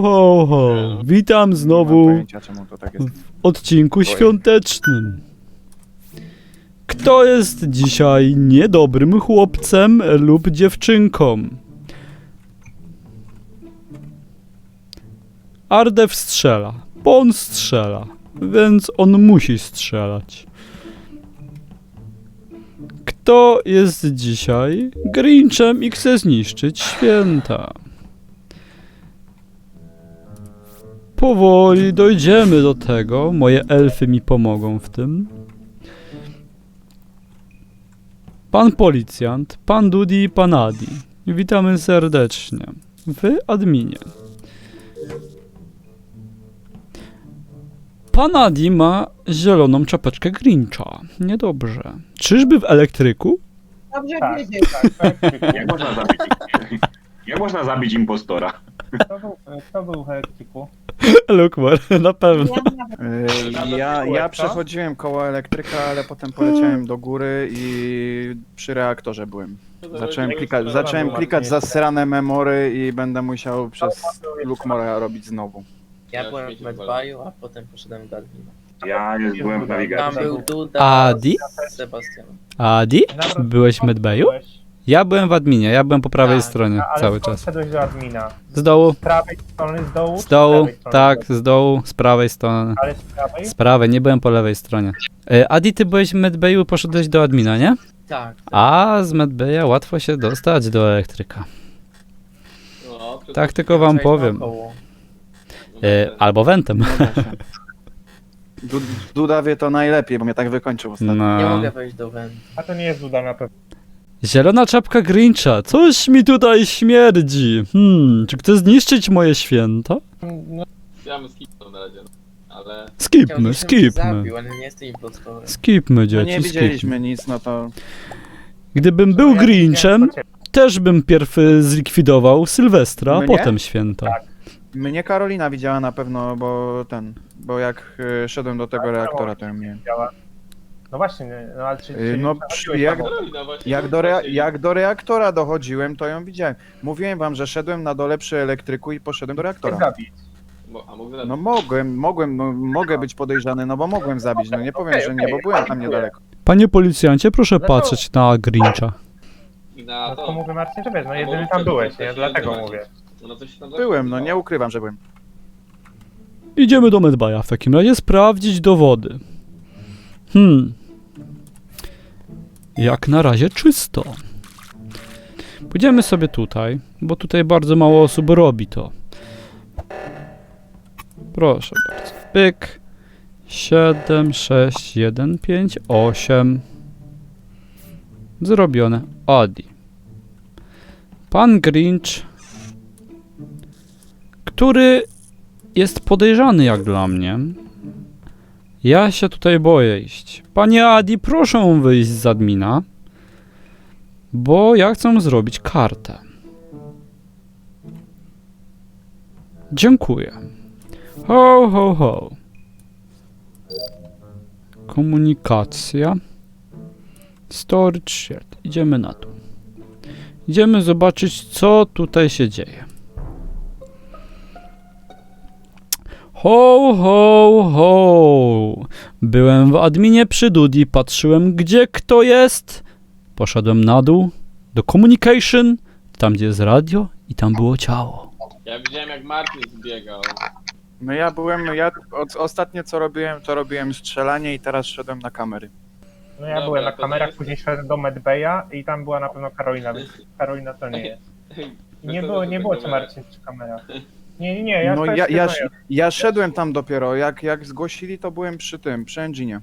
ho, ho! Witam Nie mam znowu pojęcia, czemu to tak jest. w odcinku świątecznym. Kto jest dzisiaj niedobrym chłopcem lub dziewczynką? Ardew strzela, bo on strzela, więc on musi strzelać. Kto jest dzisiaj Grinchem i chce zniszczyć święta? Powoli dojdziemy do tego. Moje elfy mi pomogą w tym. Pan policjant, pan Dudi i pan Adi. Witamy serdecznie. W adminie. Pan Adi ma zieloną czapeczkę Grincha. Niedobrze. Czyżby w elektryku? Dobrze Tak. wiedzieć. Jak można zabić, jak można zabić impostora? Kto był, kto był w elektryku? Na pewno. Ja Yy, Ja, ja przechodziłem koło elektryka, ale potem poleciałem do góry i przy reaktorze byłem. Zacząłem klikać, zacząłem klikać zasrane memory i będę musiał przez Lukmora robić znowu. Ja byłem w Medbaju, a potem poszedłem do Admina. Ja jest, byłem w Tam nawigacji. był Duda Adi? z Sebastianem. Adi? Byłeś w medbayu? byłeś. Ja byłem w adminie, ja byłem po prawej Tak, stronie ale cały skąd czas. szedłeś do admina? Z dołu, Z prawej strony, z dołu? z czy dołu, lewej strony? tak, z dołu, z prawej strony. Ale z prawej? Z prawej, nie byłem po lewej stronie. E, Adi, ty byłeś w medbayu, poszedłeś do admina, nie? Tak. A z medbaya łatwo się dostać do elektryka. Tak tylko wam powiem. naokoło. E, albo wentem. Nie. Du- Duda wie to najlepiej, bo mnie tak wykończył ostatnio. Nie No. mogę wejść do Wen. A to nie jest Duda na pewno. Zielona czapka Grincha, coś mi tutaj śmierdzi. Hmm, czy chce zniszczyć moje święta? No, Ja bym skipnął na razie, no. ale Skipmy, Chciałbym, żebym cię skipmy. Zabił, ale nie jestem impostorem. Skipmy, No dzieci, nie skipmy. widzieliśmy nic, no to Gdybym był ja Grinchem, widziałem też bym pierw y, zlikwidował Sylwestra, a Mnie? potem święta. Tak. mnie Karolina widziała na pewno, bo ten, bo jak y, szedłem do tego reaktora, to ją miałem. No właśnie, nie, no ale czy, Yy, czy no, nie przy- przechodziłeś jak- tam? Karolina właśnie. Jak do, rea- jak do reaktora dochodziłem, to ją widziałem. Mówiłem wam, że szedłem na dole przy elektryku i poszedłem do reaktora. zabić. Mo- A mógł No mogłem, mogłem, no, mogę być podejrzany, no bo mogłem zabić, no nie powiem, że nie, bo byłem tam niedaleko. Panie policjancie, proszę Dlaczego? patrzeć na Grincha. na No to. to mówię Marcin, że wiesz, no jedyny tam byłeś, nie? Dlatego mówię. No coś tam Byłem, no nie ukrywam, że byłem. Idziemy do Medbaya w takim razie sprawdzić dowody. Hmm. Jak na razie czysto. Pójdziemy sobie tutaj, bo tutaj bardzo mało osób robi to. Proszę bardzo. Pyk. 7, 6, 1, 5, 8. Zrobione. Adi. Pan Grinch, który jest podejrzany jak dla mnie. Ja się tutaj boję iść. Panie Adi, proszę wyjść z admina, bo ja chcę zrobić kartę. Dziękuję. Ho, ho, ho. Komunikacja. Storage. Idziemy na to. Idziemy zobaczyć, co tutaj się dzieje. Ho, ho, ho. Byłem w adminie przy Dudi, patrzyłem gdzie kto jest. Poszedłem na dół do communication, tam gdzie jest radio i tam było ciało. Ja widziałem jak Martin zbiegał. No ja byłem, ja od, ostatnie co robiłem, to robiłem strzelanie i teraz szedłem na kamery. No ja Dobra, byłem na to kamerach, jest- później szedłem do Medbaya i tam była na pewno Karolina, więc Karolina to nie jest. I nie było, nie było cię Marcin przy kamerach. Nie, nie, nie, ja No ja, ja, ja szedłem tam dopiero, jak, jak zgłosili to byłem przy tym, przy engine'ie.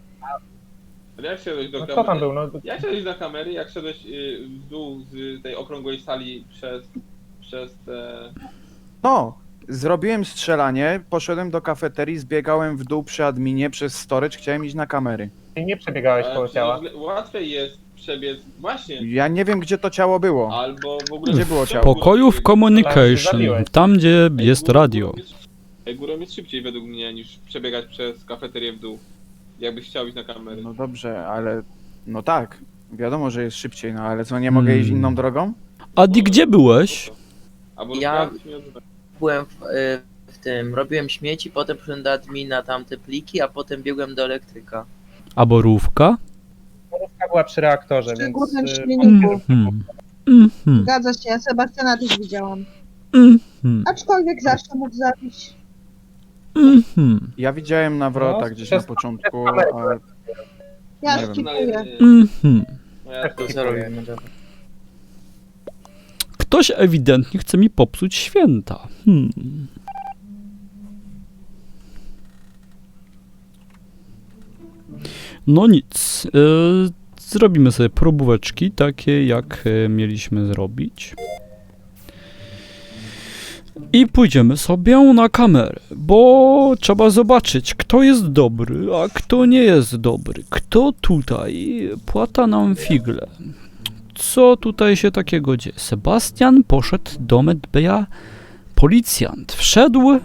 Ale Jak szedłeś do No kto tam był? No, Jak szedłeś na kamery, jak szedłeś y, w dół z tej okrągłej sali przez, przez te... No, zrobiłem strzelanie, poszedłem do kafeterii, zbiegałem w dół przy adminie przez storage, chciałem iść na kamery. ty nie przebiegałeś koło ciała. Łatwiej jest przebiec, właśnie, Ja nie wiem gdzie to ciało było. albo w ogóle... Gdzie było ciało? Pokoju w communication, tam gdzie Ej, jest górą- radio. górą jest- Ej, górą jest szybciej według mnie niż przebiegać przez kafeterię w dół. Jakbyś chciał iść na kamery. No dobrze, ale no tak, wiadomo, że jest szybciej, no ale co, nie mogę iść Hmm. inną drogą? Adi, gdzie byłeś? Albo Ja- Byłem w, y, w tym, robiłem śmieci, potem poszedłem do admina tamte pliki, a potem biegłem do elektryka. A borówka? Borówka była przy reaktorze, Przy więc... górnym y, silniku. Mhm. Mhm. Zgadza się, Sebastiana też widziałam. Mhm. Aczkolwiek zawsze mógł zabić. Mhm. Ja widziałem nawrota No, gdzieś na przez- początku, przez kamerę ale Ja Nie wiem. skipuję. Mhm. No ja to Co Java? Ktoś ewidentnie chce mi popsuć święta. Hmm. No nic. e, zrobimy sobie probóweczki, takie jak e, mieliśmy zrobić. I pójdziemy sobie na kamerę, bo trzeba zobaczyć, kto jest dobry, a kto nie jest dobry. Kto tutaj płata nam figle. Co tutaj się takiego dzieje? Sebastian poszedł do Medbeja. Policjant wszedł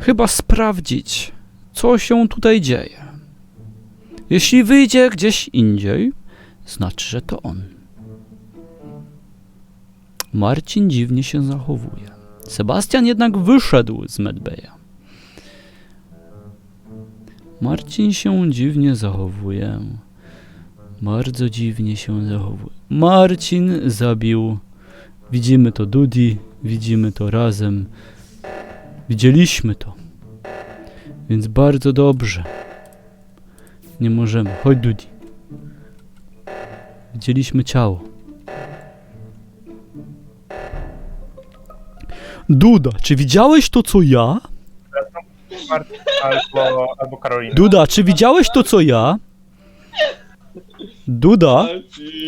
chyba sprawdzić, co się tutaj dzieje. Jeśli wyjdzie gdzieś indziej, znaczy, że to on. Marcin dziwnie się zachowuje. Sebastian jednak wyszedł z Medbeja. Marcin się dziwnie zachowuje. Bardzo dziwnie się zachowuje. Marcin zabił. Widzimy to Dudi, widzimy to razem. Widzieliśmy to. Więc bardzo dobrze. Nie możemy. Chodź Dudi. Widzieliśmy ciało. Duda, czy widziałeś to co ja? Marcin albo, albo Karolina. Duda, czy widziałeś to co ja? Duda,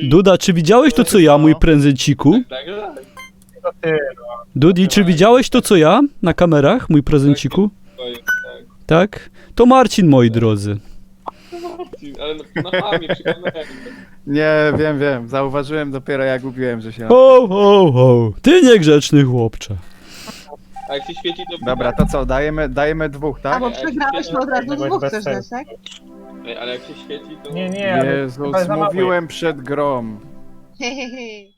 Duda, czy widziałeś to co ja, mój prezenciku? Tak, tak. Dudi, czy widziałeś to co ja na kamerach, mój prezenciku? Tak. Tak? To Marcin, moi drodzy. Ale na, mamie przy nie, wiem, wiem. Zauważyłem dopiero jak gubiłem, że się... Ho, ho, ho. Ty niegrzeczny chłopcze. A jak się świeci, to... Dobra, to co, dajemy, dajemy dwóch, A tak? bo przegrałeś to od razu dwóch chcesz dać, tak? Ej, ale jak się świeci, to... Nie, nie, ale Jezus, chyba za mało mówiłem przed grą. Hehehe.